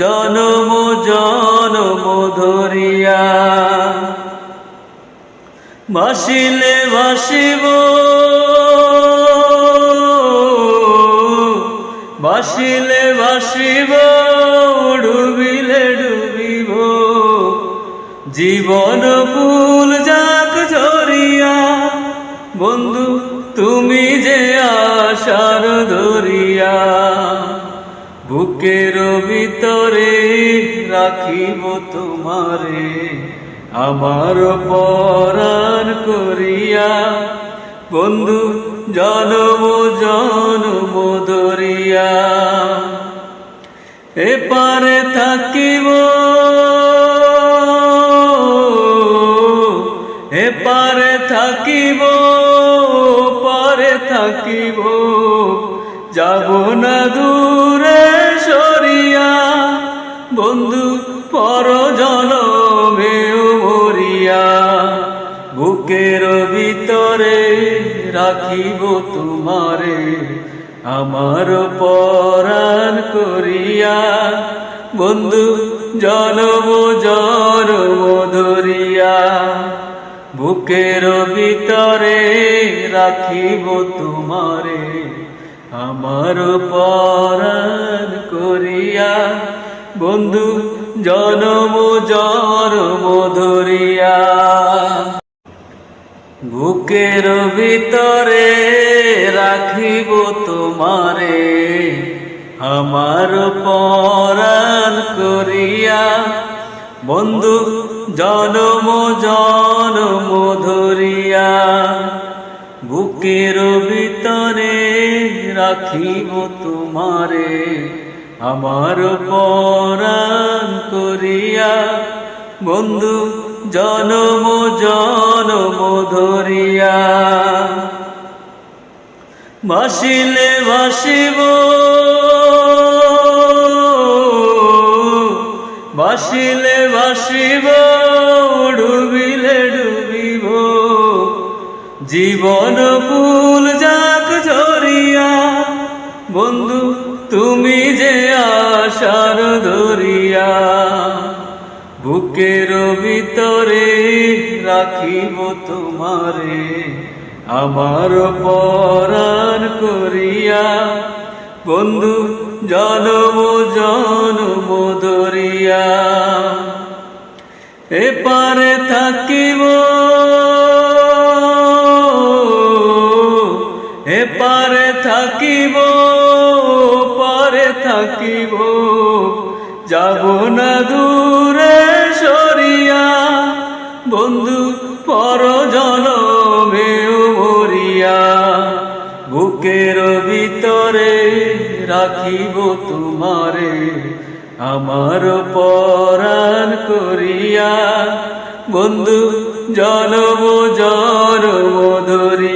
জনম জনম ধরিয়া। ভাসিলে ভাসিব ভাসিলে ভাসিব, ডুবিলে ডুবিব। জীবন ফুল যাক ঝরিয়া, বন্ধু তুমি যে আশার ধরিয়া। বুকের ভিতরে রাখিব তোমারে, আমার পরাণ করিয়া। বন্ধু, জনম জনম ধরিয়া। এপারে থাকিব এপারে থাকিব, পারে থাকিব। যাব না দূরে বন্ধু পর জনমেও মরিয়া বুকের ভিতরে রাখিব তোমারে, আমার পরাণ করিয়া। বন্ধু, জনম জনম ধরিয়া, বুকের ভিতরে রাখিব তোমারে, আমার পরাণ করিয়া। বন্ধু, জনম জনম ধরিয়া। বুকের ভিতরে রাখিব তোমারে, আমার পরাণ করিয়া। বন্ধু, জনম জনম ধরিয়া। বুকের ভিতরে রাখিব তোমারে আমার পরাণ করিয়া, বন্ধু, জনম জনম ধরিয়া। ভাসিলে ভাসিব ভাসিলে ভাসিব, ডুবিলে ডুবিব। জীবন ফুল যাক ঝরিয়া, বন্ধু তুমি যে আশার ধরিয়া বুকের ভিতরে রাখিব তোমারে, আমার পরাণ করিয়া। বন্ধু, জনম জনম ধরিয়া, এপারে থাকিব এপারে থাকিব, পারে থাকিব। যাব না দূরে সরিয়া, বন্ধু পর জনমেও মরিয়া। বুকের ভিতরে রাখিব তোমারে, আমার পরাণ করিয়া। বন্ধু জনম জনম ধরিয়া